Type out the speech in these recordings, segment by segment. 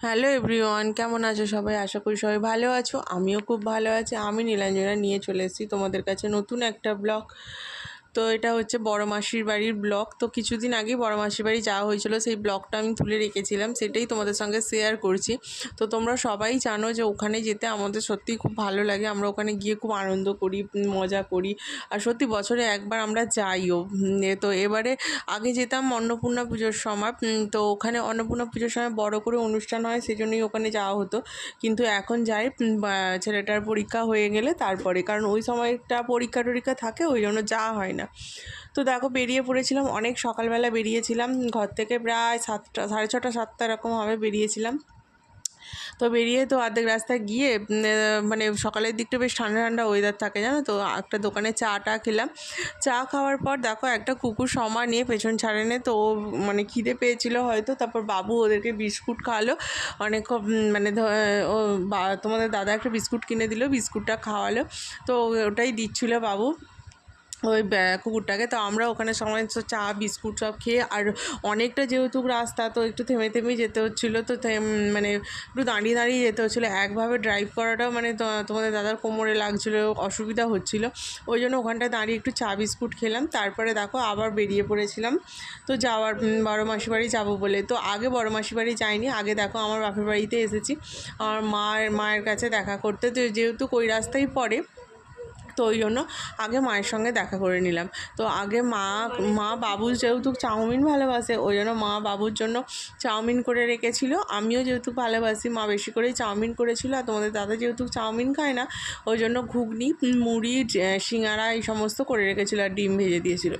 Hello everyone, কেমন আছো সবাই? আশা করি সবাই ভালো আছো। আমিও খুব ভালো আছি। আমি নীলাঞ্জনা নিয়ে চলে এসেছি তোমাদের কাছে নতুন একটা ব্লগ। তো এটা হচ্ছে বড় মাসির বাড়ির ব্লগ। তো কিছুদিন আগেই বড় মাসির বাড়ি যাওয়া হয়েছিল, সেই ব্লগটা আমি তুলে রেখেছিলাম, সেটাই তোমাদের সঙ্গে শেয়ার করছি। তো তোমরা সবাই জানো যে ওখানে যেতে আমাদের সত্যিই খুব ভালো লাগে, আমরা ওখানে গিয়ে খুব আনন্দ করি, মজা করি। আর সত্যি বছরে একবার আমরা যাইও। তো এবারে আগে যেতাম অন্নপূর্ণা পুজোর সময় তো ওখানে অন্নপূর্ণা পুজোর সময় বড় করে অনুষ্ঠান হয় সেই জন্যই ওখানে যাওয়া হতো। কিন্তু এখন যাই ছেলেটার পরীক্ষা হয়ে গেলে তারপরে, কারণ ওই সময়টা পরীক্ষা টরীক্ষা থাকে, ওই জন্য যাওয়া হয় না। তো দেখো বেরিয়ে পড়েছিলাম, অনেক সকালবেলা বেরিয়েছিলাম, ঘর থেকে প্রায় সাতটা, সাড়ে ছটা, সাতটা এরকম হবে বেরিয়েছিলাম। তো বেরিয়ে তো অর্ধেক রাস্তায় গিয়ে মানে সকালের দিকটা বেশ ঠান্ডা ঠান্ডা ওয়েদার থাকে জানো তো, একটা দোকানে চা টা খেলাম। চা খাওয়ার পর দেখো একটা কুকুর সমা নিয়ে পেছন ছাড়েনে, তো ও মানে খিদে পেয়েছিল হয়তো, তারপর বাবু ওদেরকে বিস্কুট খাওয়ালো। অনেক মানে ও তোমাদের দাদা একটা বিস্কুট কিনে দিল, বিস্কুটটা খাওয়ালো। তো ওটাই দিচ্ছিল বাবু। ওই কুকুরটাকে। তো আমরা ওখানে সময় চা, বিস্কুট সব খেয়ে, আর অনেকটা যেহেতু রাস্তা, তো একটু থেমে থেমেই যেতে হচ্ছিল। তো থেম- মানে একটু দাঁড়িয়ে দাঁড়িয়ে যেতে হচ্ছিল। একভাবে ড্রাইভ করাটাও মানে তোমাদের দাদার কোমরে লাগছিল, অসুবিধা হচ্ছিল। ওই জন্য ওখানটায় দাঁড়িয়ে একটু চা, বিস্কুট খেলাম। তারপরে দেখো আবার বেরিয়ে পড়েছিলাম। তো যাওয়ার বড় মাসির বাড়ি যাব বলে। তো আগে বড় মাসির বাড়ি যাইনি, আগে দেখো আমার বাপের বাড়িতে এসেছি। আমার মায়ের মায়ের কাছে দেখা করতে। তো যেহেতু ওই রাস্তায় পড়ে তো ওই জন্য আগে মায়ের সঙ্গে দেখা করে নিলাম। তো আগে মা মা বাবু যেহেতু চাউমিন ভালোবাসে, ওই জন্য মা বাবুর জন্য চাউমিন করে রেখেছিল। আমিও যেহেতু ভালোবাসি, মা বেশি করেই চাউমিন করেছিল। আর তোমাদের দাদা যেহেতু চাউমিন খায় না, ওই জন্য ঘুগনি, মুড়ি সিঙাড়া এই সমস্ত করে রেখেছিল আর ডিম ভেজে দিয়েছিল।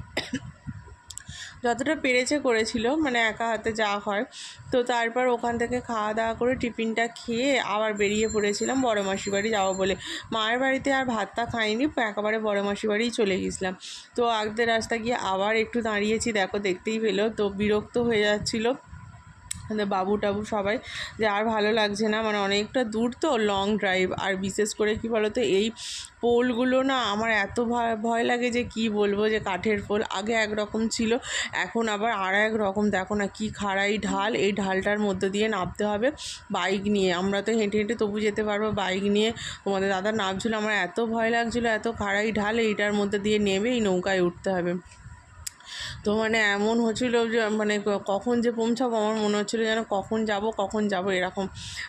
যতটা পেরেছে করেছিল মানে একা হাতে যা হয়। তো তারপর ওখান থেকে খাওয়া দাওয়া করে টিফিনটা খেয়ে আবার বেরিয়ে পড়েছিলাম বড় মাসি বাড়ি যাব বলে। মায়ের বাড়িতে আর ভাতটা খাইনি, একেবারে বড় মাসি বাড়িই চলে গেছিলাম। তো আগদের রাস্তা গিয়ে আবার একটু দাঁড়িয়েছি, দেখো দেখতেই পেল। তো বিরক্ত হয়ে যাচ্ছিল। বাবু টাবু সবাই যে আর ভালো লাগছে না মানে অনেকটা দূর তো লং ড্রাইভ আর বিশেষ করে কি বলতো, এই পোলগুলো না আমার এত ভয় লাগে যে কি বলব, যে কাঠের পোল, আগে একরকম ছিল, এখন আবার আর এক রকম, দেখো না কি খাড়াই ঢাল, এই ঢালটার মধ্যে দিয়ে নামতে হবে বাইক নিয়ে, আমরা তো হেঁটে হেঁটে তবু যেতে পারব বাইক নিয়ে, তোমাদের দাদা নামছিল, আমার এত ভয় লাগছিল, এত খাড়াই ঢাল, এইটার মধ্যে দিয়ে নেমে এই নৌকায় উঠতে হবে। তো মানে এমন হচ্ছিল যে মানে কখন যে পৌঁছাবো আমার মনে হচ্ছিল যেন কখন যাব কখন যাব এরকম।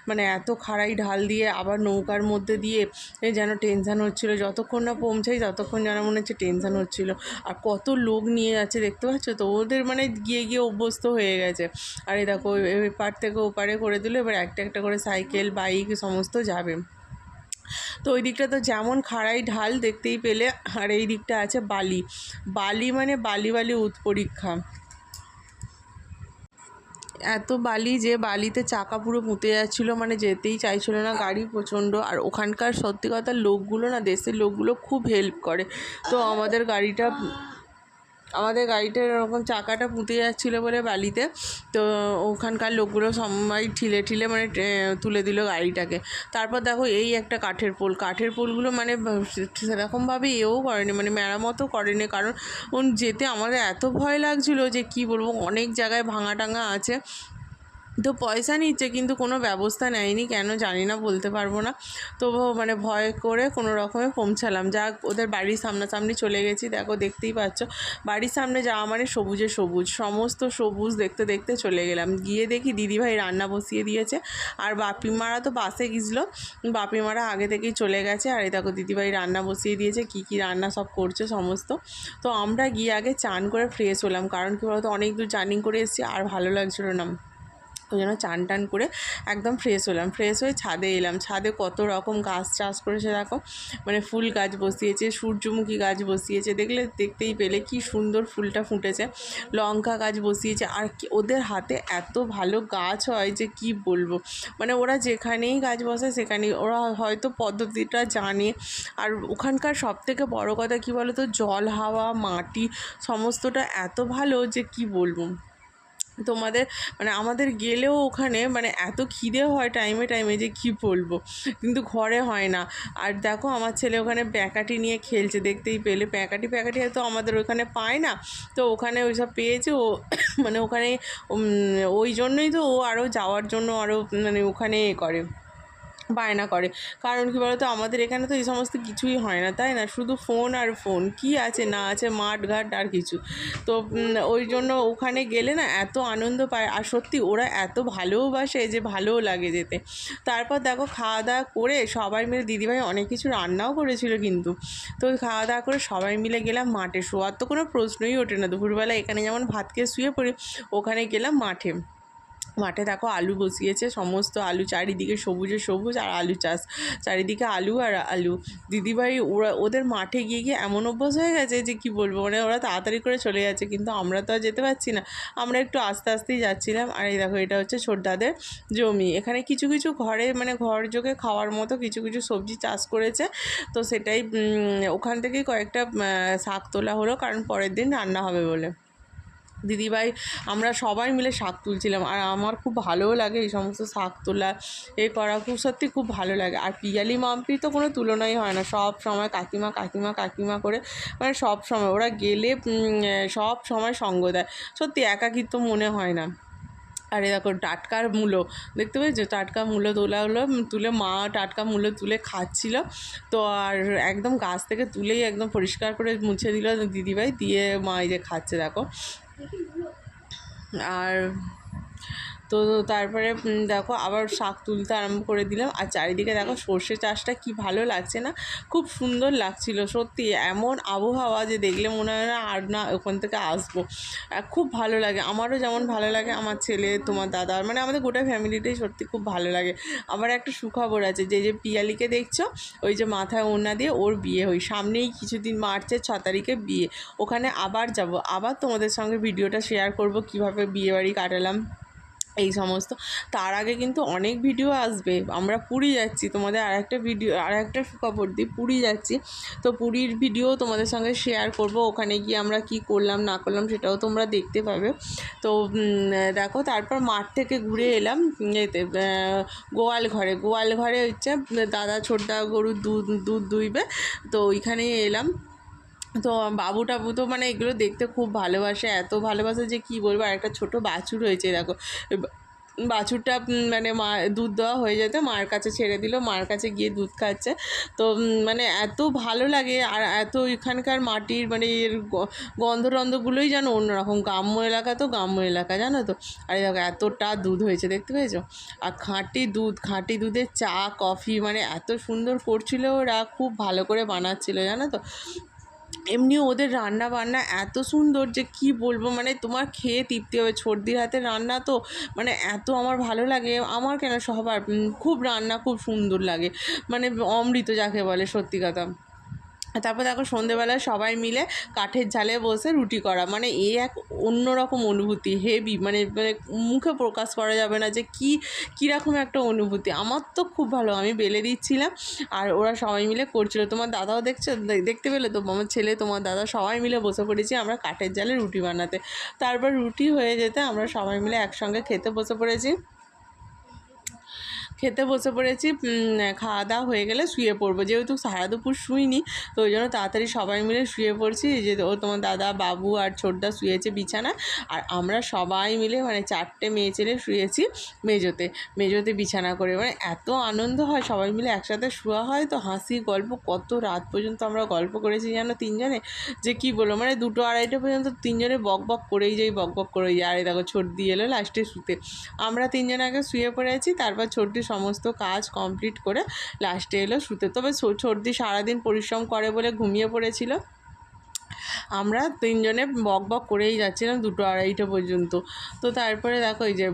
মানে এত খাড়াই ঢাল দিয়ে, আবার নৌকার মধ্যে দিয়ে এ যেন টেনশান হচ্ছিল। যতক্ষণ না পৌঁছাই, ততক্ষণ যেন মনে হচ্ছে টেনশান হচ্ছিল। আর কত লোক নিয়ে যাচ্ছে, দেখতে পাচ্ছ তো? ওদের মানে গিয়ে গিয়ে অভ্যস্ত হয়ে গেছে। আর এই দেখো এপার থেকে ওপারে করে দিল, এবার একটা একটা করে সাইকেল, বাইক, সমস্ত যাবে। তো ওই দিকটা তো যেমন খাড়াই ঢাল দেখতেই পেলে, আর এই দিকটা আছে বালি। বালি মানে বালি বালি উৎপরীক্ষা এত বালি যে বালিতে চাকা পুরো পুঁতে যাচ্ছিল মানে যেতেই চাইছিলো না গাড়ি প্রচণ্ড। আর ওখানকার সত্যি কথা, লোকগুলো না, দেশের লোকগুলো খুব হেল্প করে। তো আমাদের গাড়িটা আমাদের গাড়িটা এরকম চাকাটা পুঁতে যাচ্ছিল বলে বালিতে, তো ওখানকার লোকগুলো সবাই ঠিলে ঠিলে মানে তুলে দিল গাড়িটাকে। তারপর দেখো এই একটা কাঠের পোল। কাঠের পোলগুলো মানে সেরকমভাবে এও করেনি মানে মেরামতও করেনি। কারণ যেতে আমাদের এত ভয় লাগছিল যে কি বলব, অনেক জায়গায় ভাঙা টাঙা আছে। তো পয়সা নিচ্ছে, কিন্তু কোনো ব্যবস্থা নেয়নি, কেন জানি না, বলতে পারব না। তবু মানে ভয় করে কোনো রকমে পৌঁছালাম। যাক, ওদের বাড়ির সামনাসামনি চলে গেছি। দেখো, দেখতেই পাচ্ছ। বাড়ির সামনে যাওয়া মানে সবুজে সবুজ। সমস্ত সবুজ দেখতে দেখতে চলে গেলাম। গিয়ে দেখি দিদিভাই রান্না বসিয়ে দিয়েছে। আর বাপিমারা তো বাসে গিয়েছিল। বাপিমারা আগে থেকেই চলে গেছে। আর এই দেখো, দিদিভাই রান্না বসিয়ে দিয়েছে। কী কী রান্না সব করছে সমস্ত। তো আমরা গিয়ে আগে চান করে ফ্রেশ হলাম। কারণ কি বলতো, অনেক দূর জার্নি করে এসেছি। আর ভালো লাগছিল না। ওই জন্য চান টান করে একদম ফ্রেশ হলাম। ফ্রেশ হয়ে ছাদে এলাম। ছাদে কত রকম গাছ চাষ করেছে দেখো। মানে ফুল গাছ বসিয়েছে, সূর্যমুখী গাছ বসিয়েছে। দেখলে দেখতেই পেলে কি সুন্দর ফুলটা ফুটেছে। লঙ্কা গাছ বসিয়েছে। আর ওদের হাতে এত ভালো গাছ হয় যে কি বলব? মানে ওরা যেখানেই গাছ বসে সেখানেই। ওরা হয়তো পদ্ধতিটা জানে। আর ওখানকার সব থেকে বড়ো কথা কী বলো তো জল, হাওয়া, মাটি, সমস্তটা এত ভালো যে কি বলব? তোমাদের মানে আমাদের গেলেও ওখানে মানে এত খিদে হয় টাইমে টাইমে যে কী বলব? কিন্তু ঘরে হয় না। আর দেখো আমার ছেলে ওখানে প্যাকাটি নিয়ে খেলছে, দেখতেই পেলে। প্যাকাটি প্যাকাটি হয়তো আমাদের ওখানে পায় না। তো ওখানে ওই সব পেয়েছে, ও মানে ওখানে ওই জন্যই তো ও আরও যাওয়ার জন্য আরও মানে ওখানে এ করে। বায়না করে। কারণ কী বলতো? আমাদের এখানে তো এই সমস্ত কিছুই হয় না, তাই না? শুধু ফোন আর ফোন। কি আছে, না আছে, মাঠ, ঘাট আর কিছু। তো ওই জন্য ওখানে গেলে না এত আনন্দ পায়। আর সত্যি ওরা এত ভালোবাসে যে ভালোও লাগে যেতে। তারপর দেখো খাওয়া দাওয়া করে সবাই মিলে দিদিভাই অনেক কিছু রান্নাও করেছিল কিন্তু। তো খাওয়া দাওয়া করে সবাই মিলে গেলাম মাঠে। শোয়ার তো কোনো প্রশ্নই ওঠে না। দুপুরবেলা এখানে যেমন ভাত খেয়ে শুয়ে পড়ি, ওখানে গেলাম মাঠে। মাঠে দেখো আলু বসিয়েছে, সমস্ত আলু চারিদিকে সবুজে সবুজ আর আলু চাষ। চারিদিকে আলু আর আলু। দিদিভাই, ওরা, ওদের মাঠে গিয়ে গিয়ে এমন অভ্যাস হয়ে গেছে যে কি বলব মানে ওরা তাড়াতাড়ি করে চলে যাচ্ছে, কিন্তু আমরা তো আর যেতে পারছি না। আমরা একটু আস্তে আস্তেই যাচ্ছিলাম। আর এই দেখো, এটা হচ্ছে ছোটদাদের জমি। এখানে কিছু কিছু ঘরে মানে ঘর যোগে খাওয়ার মতো কিছু কিছু সবজি চাষ করেছে। তো সেটাই ওখান থেকেই কয়েকটা শাক তোলা হলো, কারণ পরের দিন রান্না হবে বলে। দিদিভাই, আমরা সবাই মিলে শাক তুলছিলাম আর আমার খুব ভালোও লাগে এই সমস্ত শাক তোলা এ করা খুব সত্যি খুব ভালো লাগে। আর পিয়ালি মাম্পির তো কোনো তুলনাই হয় না, সব সময় কাকিমা কাকিমা কাকিমা করে মানে সব সময় ওরা গেলে সব সময় সঙ্গ দেয়। সত্যি একাকিত্ব মনে হয় না। আর এ দেখো টাটকার মূলো, দেখতে পেয়েছ? টাটকা মূলো তোলা হলো, তুলে মা টাটকা মূলো তুলে খাচ্ছিল। তো আর একদম গাছ থেকে তুলেই একদম পরিষ্কার করে মুছে দিল দিদিভাই, দিয়ে মা এই যে খাচ্ছে দেখো। আর তো তারপরে দেখো আবার শাক তুলতে আরম্ভ করে দিলাম। আর চারিদিকে দেখো সর্ষে চাষটা কি ভালো লাগছে না? খুব সুন্দর লাগছিল, সত্যি। এমন আবহাওয়া যে দেখলে মনে হয় না আর না ওখান থেকে আসব। খুব ভালো লাগে। আমারও যেমন ভালো লাগে, আমার ছেলে, তোমার দাদার মানে আমাদের গোটা ফ্যামিলিটাই সত্যি খুব ভালো লাগে। আবার একটা সুখবর আছে, যে যে পিয়ালিকে দেখছ, ওই যে মাথায় ওড়না দিয়ে ওর বিয়ে হই সামনেই কিছুদিন মার্চের ছ তারিখে বিয়ে। ওখানে আবার যাব। আবার তোমাদের সঙ্গে ভিডিওটা শেয়ার করব, কীভাবে বিয়ে বাড়ি কাটালাম। এই সমস্ত। তার আগে কিন্তু অনেক ভিডিও আসবে। আমরা পুরী যাচ্ছি। তোমাদের আর একটা ভিডিও আর একটা খবর দিই। পুরী যাচ্ছি। তো পুরীর ভিডিও তোমাদের সঙ্গে শেয়ার করব। ওখানে গিয়ে আমরা কি করলাম, না করলাম সেটাও তোমরা দেখতে পাবে। তো দেখো, তারপর মাঠ থেকে ঘুরে এলাম। এতে গোয়াল ঘরে। গোয়াল ঘরে হচ্ছে দাদা, ছোটদা গরুর দুধ দুধ দুইবে। তো ওইখানেই এলাম। তো বাবু টাবু তো মানে এগুলো দেখতে খুব ভালোবাসে, এত ভালোবাসে যে কি বলব? আর একটা ছোটো বাছুর হয়েছে, দেখো। বাছুরটা মানে মা, দুধ দেওয়া হয়ে যেত, মার কাছে ছেড়ে দিল, মার কাছে গিয়ে দুধ খাচ্ছে। তো মানে এত ভালো লাগে, আর এত এখানকার মাটির মানে এর গন্ধ টন্ধগুলোই যেন অন্যরকম। গ্রাম্য এলাকা তো গ্রাম্য এলাকা, জানো তো? আর দেখো, এতটা দুধ হয়েছে, দেখতে পেয়েছ? আর খাঁটি দুধ, খাঁটি দুধের চা, কফি মানে এত সুন্দর করছিল ওরা, খুব ভালো করে বানাচ্ছিল, জানো তো? এমনি ওদের রান্না বান্না এত সুন্দর যে কি বলব? মানে তোমার খেয়ে তৃপ্তি হবে। সর্দির হাতে রান্না তো মানে এত আমার ভালো লাগে। আমার কেন সবার? খুব রান্না খুব সুন্দর লাগে। মানে অমৃত যাকে বলে, সত্যি কথা। তারপর দেখো সন্ধেবেলায় সবাই মিলে কাঠের ঝালে বসে রুটি করা। মানে এই এক অন্যরকম অনুভূতি হেভি মানে মানে মুখে প্রকাশ করা যাবে না যে কী, কীরকম একটা অনুভূতি। আমার তো খুব ভালো, আমি বেলে দিচ্ছিলাম আর ওরা সবাই মিলে করছিল। তোমার দাদাও দেখছ দেখতে পেলে তো? আমার ছেলে, তোমার দাদা সবাই মিলে বসে পড়েছি আমরা কাঠের জালে রুটি বানাতে। তারপর রুটি হয়ে যেতে আমরা সবাই মিলে একসঙ্গে খেতে বসে পড়েছি। খেতে বসে পড়েছি খাওয়া দাওয়া হয়ে গেলে শুয়ে পড়ব। যেহেতু সারা দুপুর শুইনি, তো ওই জন্য তাড়াতাড়ি সবাই মিলে শুয়ে পড়ছি। যে ও তোমার দাদা, বাবু আর ছোটদা শুয়েছে বিছানা আর আমরা সবাই মিলে মানে চারটে মেয়ে ছেলে শুয়েছি মেজোতে মেজোতে বিছানা করে। মানে এত আনন্দ হয়, সবাই মিলে একসাথে শোয়া হয়, তো হাসি, গল্প, কত রাত পর্যন্ত আমরা গল্প করেছি জানো তিনজনে? যে কি বলব মানে দুটো আড়াইটা পর্যন্ত তিনজনে বক বক করেই যাই, বক বক করেই যাই। আর দেখো ছোট দিয়ে এলো লাস্টে শুতে। আমরা তিনজন আগে শুয়ে পড়েছি, তারপর ছোট্টি সমস্ত কাজ কমপ্লিট করে লাস্টে এলো শুতে। তবে সর্দি সারাদিন পরিশ্রম করে বলে ঘুমিয়ে পড়েছিল। আমরা তিনজনে বক বক করেই যাচ্ছিলাম দুটো আড়াইটা পর্যন্ত। তো তারপরে দেখো এই যে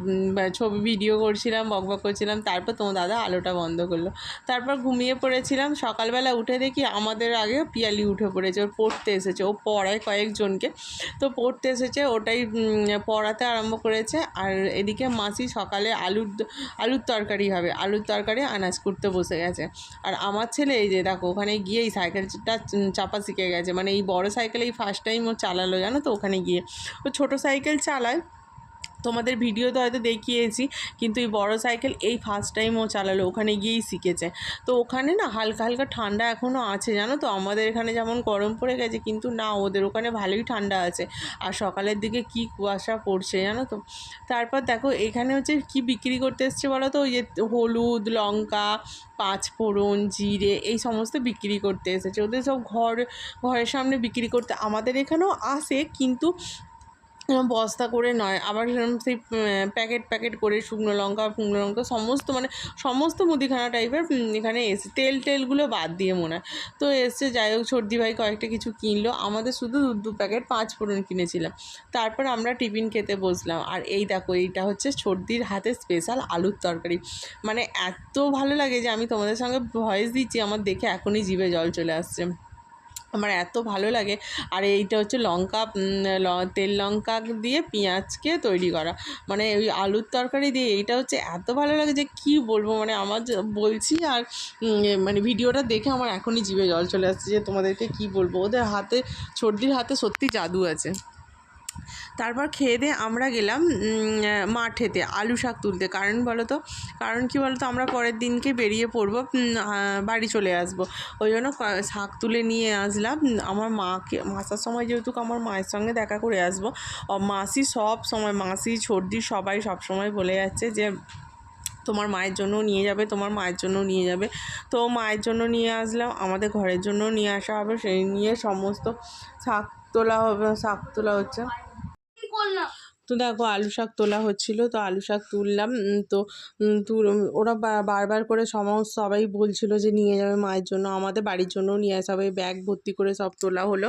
ছবি ভিডিও করছিলাম, বক বক করছিলাম, তারপর তোমার দাদা আলোটা বন্ধ করল। তারপর ঘুমিয়ে পড়েছিলাম, সকালবেলা উঠে দেখি আমাদের আগে পিয়ালি উঠে পড়েছে, ওর পড়তে এসেছে, ও পড়ায় কয়েকজনকে। তো পড়তে এসেছে, ওটাই পড়াতে আরম্ভ করেছে, আর এদিকে মাসি সকালে আলুর আলুর তরকারি হবে, আলুর তরকারি আনাজ করতে বসে গেছে। আর আমার ছেলে এই যে দেখো, ওখানে গিয়েই সাইকেলটা চাপা শিখে গেছে মানে এই বড় সাইকেল এই ফার্স্ট টাইম ও চালালো জানো তো? ওখানে গিয়ে। ও ছোটো সাইকেল চালায় তোমাদের ভিডিওতে হয়তো দেখিয়েছি, কিন্তু এই বড় সাইকেল এই ফার্স্ট টাইম ও চালালো, ওখানে গিয়েই শিখেছে। তো ওখানে না হালকা হালকা ঠান্ডা এখনও আছে, জানো তো? আমাদের এখানে যেমন গরম পড়ে গেছে, কিন্তু না, ওদের ওখানে ভালোই ঠান্ডা আছে। আর সকালের দিকে কি কুয়াশা পড়ছে, জানো তো? তারপর দেখো, এখানে হচ্ছে কি বিক্রি করতে এসছে বলো তো? ওই যে হলুদ, লঙ্কা, পাঁচফোড়ন, জিরে, এই সমস্ত বিক্রি করতে এসেছে। ওদের সব ঘর, ঘরের সামনে বিক্রি করতে আমাদের এখানেও আসে, কিন্তু বস্তা করে নয়, আবার সেই প্যাকেট প্যাকেট করে শুকনো লঙ্কা ফুকনো লঙ্কা, সমস্ত মানে সমস্ত মুদিখানা টাইপের এখানে এসে তেল টেলগুলো বাদ দিয়ে মনে হয়। তো এসছে, যাই হোক, সর্দি ভাই কয়েকটা কিছু কিনলো। আমাদের শুধু দু দু প্যাকেট পাঁচ ফোড়ন কিনেছিলাম। তারপর আমরা টিফিন খেতে বসলাম। আর এই দেখো, এইটা হচ্ছে সর্দির হাতে স্পেশাল আলুর তরকারি। মানে এত ভালো লাগে যে আমি তোমাদের সঙ্গে ভয়েস দিচ্ছি, আমার দেখে এখনই জিভে জল চলে আসছে। আমার এত ভালো লাগে। আর এইটা হচ্ছে লঙ্কা তেল লঙ্কা দিয়ে পেঁয়াজকে তৈরি করা। মানে ওই আলুর তরকারি দিয়ে এইটা হচ্ছে এত ভালো লাগে যে কি বলব? মানে আমার বলছি আর মানে ভিডিওটা দেখে আমার এখনই জিভে জল চলে আসছে যে তোমাদেরকে কি বলব? ওদের হাতে সর্দির হাতে সত্যি জাদু আছে। তারপর খেয়ে দিয়ে আমরা গেলাম মাঠেতে আলু শাক তুলতে। কারণ বলো তো, কারণ কি বলো তো, আমরা পরের দিনকে বেরিয়ে পড়ব বাড়ি চলে আসব। ওই জন্য শাক তুলে নিয়ে আসলাম। আমার মাকে, মাসার সময় যেহেতু আমার মায়ের সঙ্গে দেখা করে আসব মাসি সব সময়, মাসি সর্দি সবাই সব সময় বলে যাচ্ছে যে তোমার মায়ের জন্য নিয়ে যাবে তোমার মায়ের জন্য নিয়ে যাবে। তো মায়ের জন্য নিয়ে আসলাম আমাদের ঘরের জন্য নিয়ে আসা হবে সেই নিয়ে সমস্ত শাক তোলা হবে শাক তোলা হচ্ছে। তো দেখো আলু শাক তোলা হচ্ছিল তো আলু শাক তুললাম তো ওরা বারবার করে সমস্ত সবাই বলছিল যে নিয়ে যাবে মায়ের জন্য আমাদের বাড়ির জন্যও নিয়ে আসা হবে ব্যাগ ভর্তি করে সব তোলা হলো।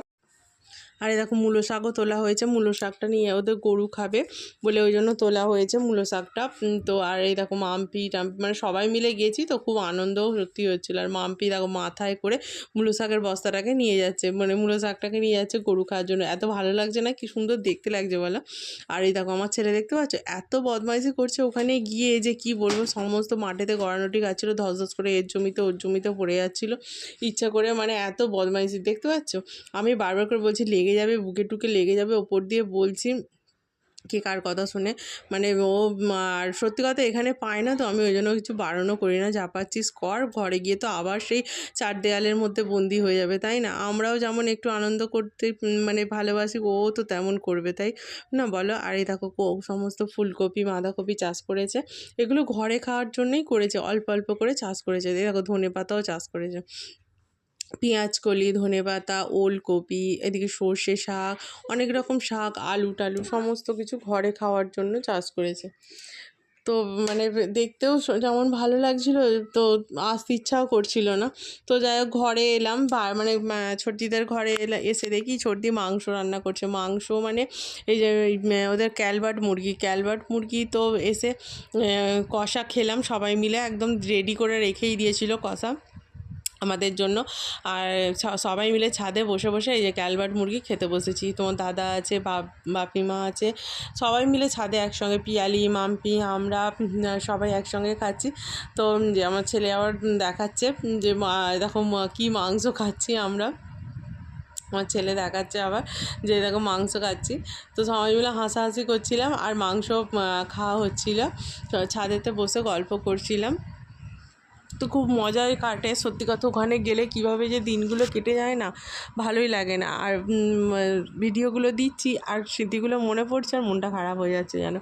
আর এই দেখো মূলো শাকও তোলা হয়েছে, মূলো শাকটা নিয়ে ওদের গরু খাবে বলে ওই জন্য তোলা হয়েছে মূলো শাকটা। তো আর এই দেখো মাম্পি টাম্পি মানে সবাই মিলে গেছি তো খুব আনন্দও সত্যি হচ্ছিল। আর মাম্পি দেখো মাথায় করে মূলো শাকের বস্তাটাকে নিয়ে যাচ্ছে মানে মূলো শাকটাকে নিয়ে যাচ্ছে গরু খাওয়ার জন্য। এত ভালো লাগছে না, কি সুন্দর দেখতে লাগছে বলো? আর এই দেখো আমার ছেলে দেখতে পাচ্ছ, এত বদমাইশি করছে ওখানে গিয়ে যে কি বলব, সমস্ত মাঠেতে গড়ানোটি খাচ্ছিলো, ধস ধস করে এর জমিতে ওর জমিতে পড়ে যাচ্ছিল। ইচ্ছা করে মানে এত বদমাইশি, দেখতে পাচ্ছ? আমি বারবার করে বলছি, লেগে যাবে, বুকে টুকে লেগে যাবে, ওপর দিয়ে বলছি কে কার কথা শুনে। মানে ও, আর সত্যি কথা এখানে পায় না তো, আমি ওই জন্য কিছু বারণও করি না, যা পাচ্ছিস কর। ঘরে গিয়ে তো আবার সেই চার দেয়ালের মধ্যে বন্দি হয়ে যাবে, তাই না? আমরাও যেমন একটু আনন্দ করতে মানে ভালোবাসি, ও তো তেমন করবে, তাই না বলো? আর এই দেখো সমস্ত ফুলকপি, বাঁধাকপি চাষ করেছে। এগুলো ঘরে খাওয়ার জন্যই করেছে, অল্প অল্প করে চাষ করেছে। এই দেখো ধনে পাতাও চাষ করেছে। পেঁয়াজ কলি ধনে পাতা ওলকপি, এদিকে সর্ষে শাক, অনেক রকম শাক, আলু টালু সমস্ত কিছু ঘরে খাওয়ার জন্য চাষ করেছে। তো মানে দেখতেও যেমন ভালো লাগছিল, তো আসতে ইচ্ছাও করছিল না। তো যাই হোক, ঘরে এলাম মানে ছোটদিদের ঘরে এলা, এসে দেখি ছোটদি মাংস রান্না করছে। মাংস মানে এই যে ওদের ক্যালবার্ট মুরগি। ক্যালবার্ট মুরগি তো এসে কষা খেলাম সবাই মিলে, একদম রেডি করে রেখেই দিয়েছিল কষা। আমাদের জন্য। আর সবাই মিলে ছাদে বসে বসে এই যে ক্যালবার্ট মুরগি খেতে বসেছি। তোমার দাদা আছে, বাপ, বাপিমা আছে, সবাই মিলে ছাদে একসঙ্গে পিয়ালি, মাম্পি, আমরা সবাই একসঙ্গে খাচ্ছি। তো যে আমার ছেলে আবার দেখাচ্ছে যে দেখো কী মাংস খাচ্ছি আমরা। আমার ছেলে দেখাচ্ছে আবার যে, দেখো মাংস খাচ্ছি। তো সবাই মিলে হাসাহাসি করছিলাম আর মাংস খাওয়া হচ্ছিল। ছাদেতে বসে গল্প করছিলাম। তো খুব মজাই কাটে। সত্যি কথা, ওখানে গেলে কীভাবে যে দিনগুলো কেটে যায় না, ভালোই লাগে না। আর ভিডিওগুলো দিচ্ছি, আর স্মৃতিগুলো মনে পড়ছে আর মনটা খারাপ হয়ে যাচ্ছে যেন।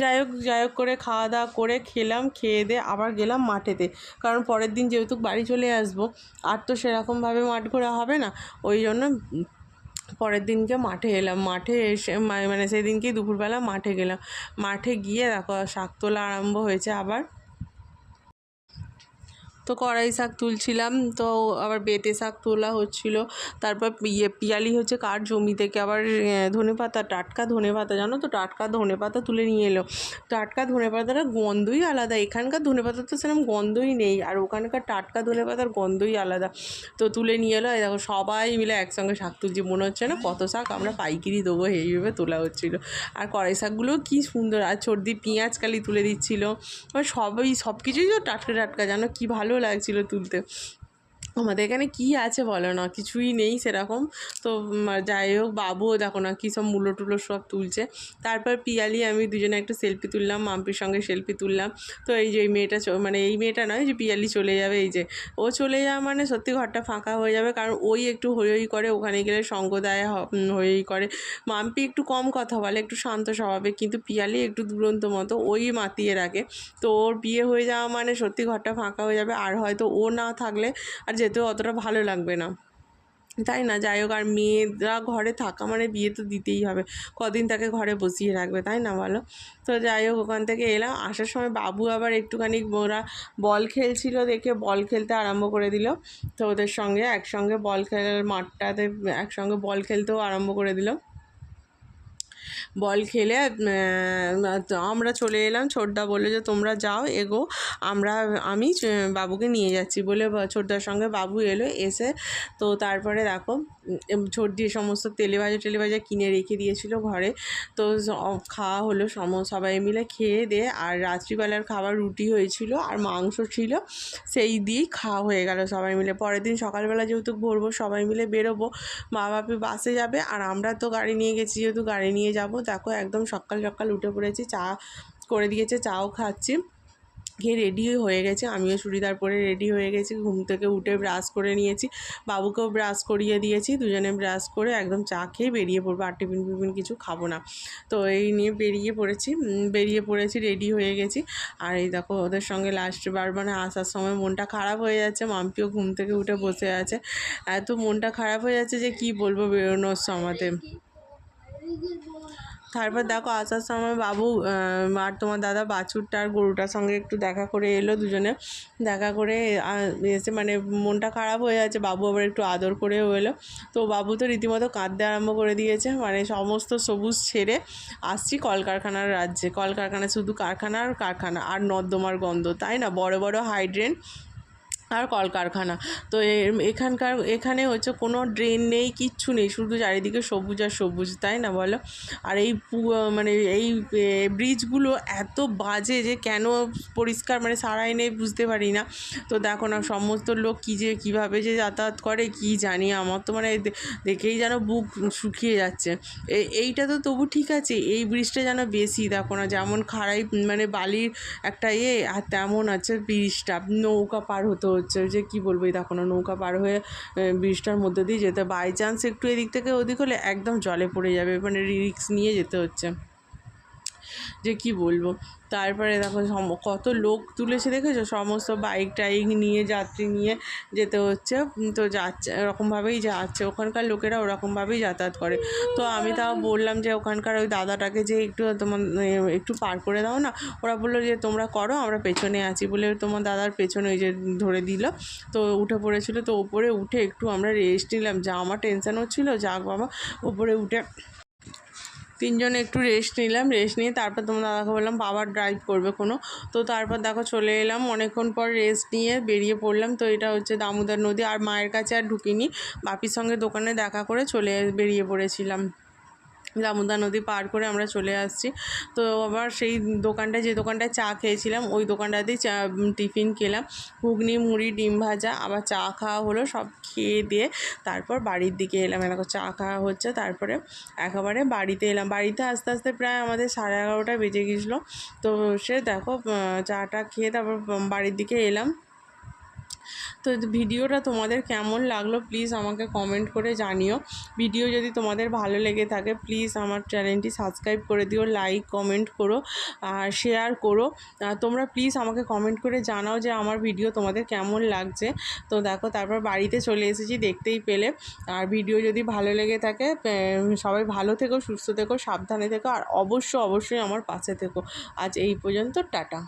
যাই হোক যাই হোক করে খাওয়া দাওয়া করে খেলাম, খেয়ে দিয়ে আবার গেলাম মাঠেতে। কারণ পরের দিন যেহেতু বাড়ি চলে আসব, আর তো সেরকমভাবে মাঠ ঘোরা হবে না, ওই জন্য পরের দিনকে মাঠে এলাম। মাঠে এসে মানে সেদিনকেই দুপুরবেলা মাঠে গেলাম। মাঠে গিয়ে দেখো, শাক তোলা আরম্ভ হয়েছে আবার। তো কড়াই শাক তুলছিলাম, তো আবার বেতে শাক তোলা হচ্ছিল। তারপর ইয়ে পিয়ালি হচ্ছে কার জমি থেকে? আবার ধনে পাতা টাটকা ধনে পাতা জানো তো? টাটকা ধনে পাতা তুলে নিয়ে এলো। টাটকা ধনে পাতাটা গন্ধই আলাদা। এখানকার ধনে পাতা তো সেরকম গন্ধই নেই, আর ওখানকার টাটকা ধনে পাতার গন্ধই আলাদা। তো তুলে নিয়ে এলো দেখো সবাই মিলে একসঙ্গে শাক তুলছি। মনে হচ্ছে না কত শাক আমরা পাইকিরি দেবো, এইভাবে তোলা হচ্ছিল। আর কড়াই শাকগুলো কী সুন্দর, আর সর্দি পেঁয়াজ কালি তুলে দিচ্ছিল। সবই সব কিছুই তো টাটকা টাটকা, জানো? কী ভালো লাগছিল তুলতে। আমাদের এখানে কি আছে বলো না? কিছুই নেই সেরকম। তো যাই হোক, বাবুও দেখো না কী সব মূলো টুলো সব তুলছে। তারপর পিয়ালি, আমি দুজনে একটা সেলফি তুললাম, মাম্পির সঙ্গে সেলফি তুললাম। তো এই যে এই মেয়েটা মানে এই মেয়েটা নয় যে পিয়ালি চলে যাবে, এই যে। ও চলে যাওয়া মানে সত্যি ঘরটা ফাঁকা হয়ে যাবে, কারণ ওই একটু হই করে, ওখানে গেলে সঙ্গ দেয় হ- হই করে। মাম্পি একটু কম কথা বলে, একটু শান্ত স্বভাবের, কিন্তু পিয়ালি একটু দুরন্ত মতো, ওই মাতিয়ে রাখে। তো ওর বিয়ে হয়ে যাওয়া মানে সত্যি ঘরটা ফাঁকা হয়ে যাবে, আর হয়তো ও না থাকলে, আর যেতেও অতটা ভালো লাগবে না। তাই না? যাই হোক, আর মেয়েরা ঘরে থাকা মানে বিয়ে তো দিতেই হবে। কদিন তাকে ঘরে বসিয়ে রাখবে, তাই না বলো? তো যাই হোক, ওখান থেকে এলাম। আসার সময় বাবু আবার একটুখানি ওরা বল খেলছিল দেখে বল খেলতে আরম্ভ করে দিল। তো ওদের সঙ্গে একসঙ্গে বল খেলার মাঠটাতে একসঙ্গে বল খেলতেও আরম্ভ করে দিল। বল খেলে আমরা চলে এলাম। ছোটদা বলল যে, তোমরা যাও, এগো। আমরা, আমি বাবুকে নিয়ে যাচ্ছি। বলে ছোটদার সঙ্গে বাবু এলো, এসে তো তারপরে দেখো দিয়ে সমস্ত তেলে ভাজা কিনে রেখে দিয়েছিল ঘরে। তো খাওয়া হলো সম, সবাই মিলে খেয়ে দিয়ে, আর রাত্রিবেলার খাবার রুটি হয়েছিল আর মাংস ছিল, সেই দিয়েই খাওয়া হয়ে গেল সবাই মিলে। পরের দিন সকালবেলা যেহেতু ভরবো সবাই মিলে বেরোবো, মা বাপি বাসে যাবে, আর আমরা তো গাড়ি নিয়ে গেছি, যেহেতু গাড়ি নিয়ে যাব দেখো একদম সকাল সকাল উঠে পড়েছি, চা করে দিয়েছে, চাও খাচ্ছি। খেয়ে রেডি হয়ে গেছে, আমিও চুড়িদার পরে রেডি হয়ে গেছি, ঘুম থেকে উঠে ব্রাশ করে নিয়েছি। বাবুকেও ব্রাশ করিয়ে দিয়েছি, দুজনে ব্রাশ করে একদম চা খেয়ে বেরিয়ে পড়ব, আর টিফিন ফিফিন কিছু খাব না। তো এই নিয়ে বেরিয়ে পড়েছি বেরিয়ে পড়েছি রেডি হয়ে গেছি। আর এই দেখো ওদের সঙ্গে লাস্ট বার মানে আসার সময় মনটা খারাপ হয়ে যাচ্ছে, মাম্পিও ঘুম থেকে উঠে বসে আছে। এত মনটা খারাপ হয়ে যাচ্ছে যে কি বলব বেরোনোর সময়তে। তারপর দেখো আসার সময় বাবু আর তোমার দাদা বাছুরটা আর গরুটার সঙ্গে একটু দেখা করে এলো দুজনে। দেখা করে এসে মানে মনটা খারাপ হয়ে যাচ্ছে, বাবু আবার একটু আদর করেও এলো। তো বাবু তো রীতিমতো কাঁদতে আরম্ভ করে দিয়েছে মানে সমস্ত সবুজ ছেড়ে আসছি কলকারখানার রাজ্যে। কলকারখানা শুধু কারখানা আর কারখানা, আর নর্দমার গন্ধ, তাই না? বড় বড় হাইড্রেন আর কলকারখানা। তো এখানকার, এখানে হচ্ছে কোনো ড্রেন নেই, কিচ্ছু নেই, শুধু চারিদিকে সবুজ আর সবুজ, তাই না বলো? আর এই মানে এই ব্রিজগুলো এত বাজে যে কেন পরিষ্কার মানে সারাই নেই, বুঝতে পারি না। তো দেখো না, সমস্ত লোক কী যে, কীভাবে যে যাতায়াত করে, কি জানি? আমার তো মানে দেখেই যেন বুক শুকিয়ে যাচ্ছে। এইটা তো তবু ঠিক আছে, এই ব্রিজটা যেন বেশি, দেখো না, যেমন খাড়াই মানে বালির একটা ইয়ে আর তেমন আছে ব্রিজটা নৌকা পার হতে হচ্ছে। যে কি বলব, এই দেখো না, নৌকা পার হয়ে ব্রিজটার মধ্যে দিয়ে যেতে বাই চান্স একটু এদিক থেকে ওদিক হলে একদম জলে পড়ে যাবে মানে রিস্ক নিয়ে যেতে হচ্ছে। যে কি বলব? তারপরে দেখো কত লোক তুলেছে দেখেছ? সমস্ত বাইক টাইক নিয়ে, যাত্রী নিয়ে যেতে হচ্ছে। তো যাচ্ছে এরকমভাবেই যাচ্ছে। ওখানকার লোকেরা ওরকমভাবেই যাতায়াত করে। তো আমি তাও বললাম যে ওখানকার ওই দাদাটাকে যে একটু তোমার একটু পার করে দাও না? ওরা বলল যে, তোমরা করো, আমরা পেছনে আছি বলে তোমার দাদার পেছনে ওই যে ধরে দিল। তো উঠে পড়েছিল। তো ওপরে উঠে একটু আমরা রেস্ট নিলাম। যা আমার টেনশন হচ্ছিল, যাক বাবা। ওপরে উঠে তিনজনে একটু রেস্ট নিলাম রেস্ট নিয়ে তারপর তোমার দাদাকে বললাম বাবার ড্রাইভ করবে কোনো। তো তারপর দেখো চলে এলাম, অনেকক্ষণ পর রেস্ট নিয়ে বেরিয়ে পড়লাম। তো এটা হচ্ছে দামোদর নদী। আর মায়ের কাছে আর ঢুকিনি। বাপির সঙ্গে দোকানে দেখা করে চলে বেরিয়ে পড়েছিলাম। দামোদর নদী পার করে আমরা চলে আসছি। তো আবার সেই দোকানটায় যে দোকানটায় চা খেয়েছিলাম, ওই দোকানটাতেই চা টিফিন খেলাম। ঘুগনি, মুড়ি, ডিম ভাজা, আবার চা খাওয়া হলো, সব খেয়ে দিয়ে তারপর বাড়ির দিকে এলাম। এরকম চা খাওয়া হচ্ছে, তারপরে একেবারে বাড়িতে এলাম। বাড়িতে আস্তে আস্তে প্রায় আমাদের সাড়ে এগারোটা বেজে গেছিল। তো সে দেখো চাটা খেয়ে তারপর বাড়ির দিকে এলাম। তো ভিডিওটা তোমাদের কেমন লাগল প্লিজ আমাকে কমেন্ট করে জানিও। ভিডিও যদি তোমাদের ভালো লেগে থাকে প্লিজ আমার চ্যানেলটি সাবস্ক্রাইব করে দিও লাইক কমেন্ট করো আর শেয়ার করো। তোমরা প্লিজ আমাকে কমেন্ট করে জানাও যে আমার ভিডিও তোমাদের কেমন লাগছে। তো দেখো তারপর বাড়িতে চলে এসেছি দেখতেই পেলে। আর ভিডিও যদি ভালো লেগে থাকে সবাই ভালো থেকো, সুস্থ থেকো, সাবধানে থেকো আর অবশ্য অবশ্যই আমার পাশে থেকো। আজ এই পর্যন্ত, টাটা।